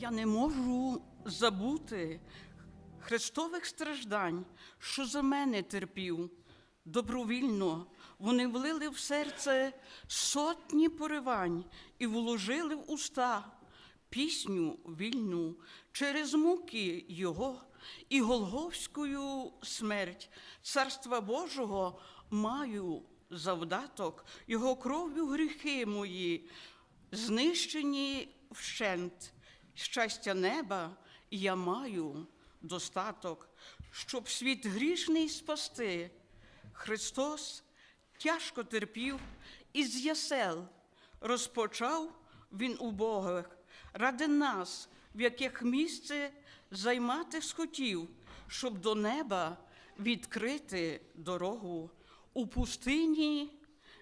Я не можу забути Христових страждань, що за мене терпів. Добровільно вони влили в серце сотні поривань і вложили в уста пісню вільну через муки Його і Голговською смерть Царства Божого маю завдаток, Його кров'ю гріхи мої, знищені вщент. Щастя неба я маю достаток, щоб світ грішний спасти. Христос тяжко терпів із ясел, розпочав Він убогих ради нас, в яких місце займати схотів, щоб до неба відкрити дорогу. У пустині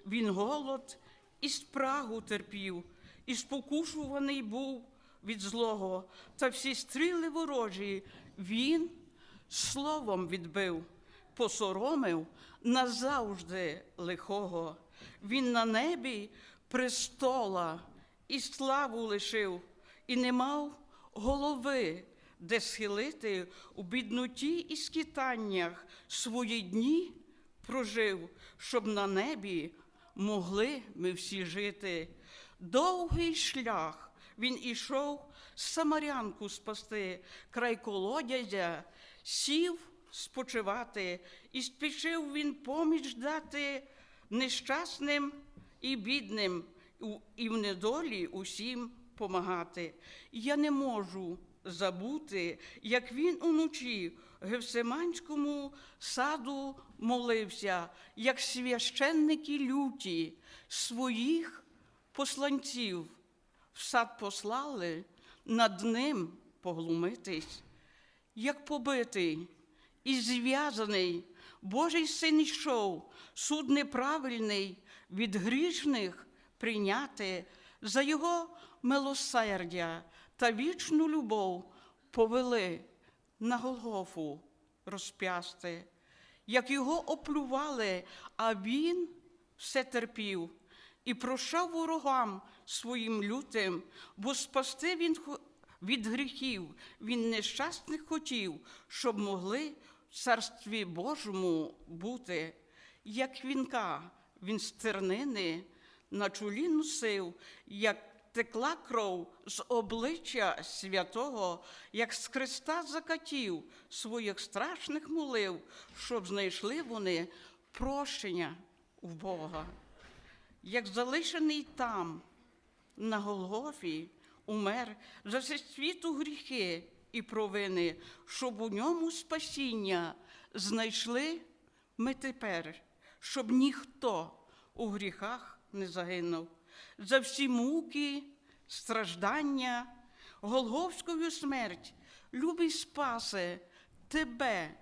він голод і спрагу терпів, і спокушуваний був від злого, та всі стріли ворожі він словом відбив, посоромив назавжди лихого. Він на небі престола і славу лишив, і не мав голови, де схилити у бідноті і скитаннях свої дні прожив, щоб на небі могли ми всі жити. Довгий шлях він ішов самарянку спасти, край колодязя, сів спочивати, і спішив він поміч дати нещасним і бідним, і в недолі усім помагати. Я не можу забути, як він уночі Гевсиманському саду молився, як священники люті своїх посланців в сад послали над ним поглумитись, як побитий і зв'язаний, Божий син йшов, суд неправильний від грішних прийняти. За його милосердя та вічну любов повели на Голгофу розп'ясти, як його оплювали, а він все терпів і прощав ворогам своїм лютим, бо спасти він від гріхів, він нещасних хотів, щоб могли в царстві Божому бути, як вінка, він стернини на чолі носив, як текла кров з обличчя святого, як з Христа закатів своїх страшних молив, щоб знайшли вони прощення в Бога як залишений там, на Голгофі, умер за все світу гріхи і провини, щоб у ньому спасіння знайшли ми тепер, щоб ніхто у гріхах не загинув. За всі муки, страждання, Голговською смерть, любий спасе, тебе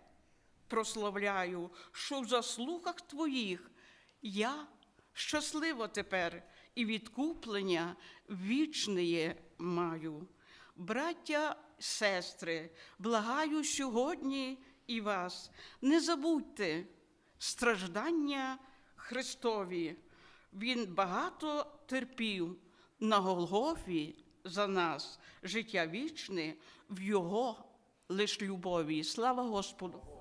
прославляю, що в заслугах твоїх я щаслива тепер і відкуплення вічне маю. Браття, сестри, благаю сьогодні і вас, не забудьте страждання Христові. Він багато терпів на Голгофі за нас, життя вічне в Його лиш любові. Слава Господу!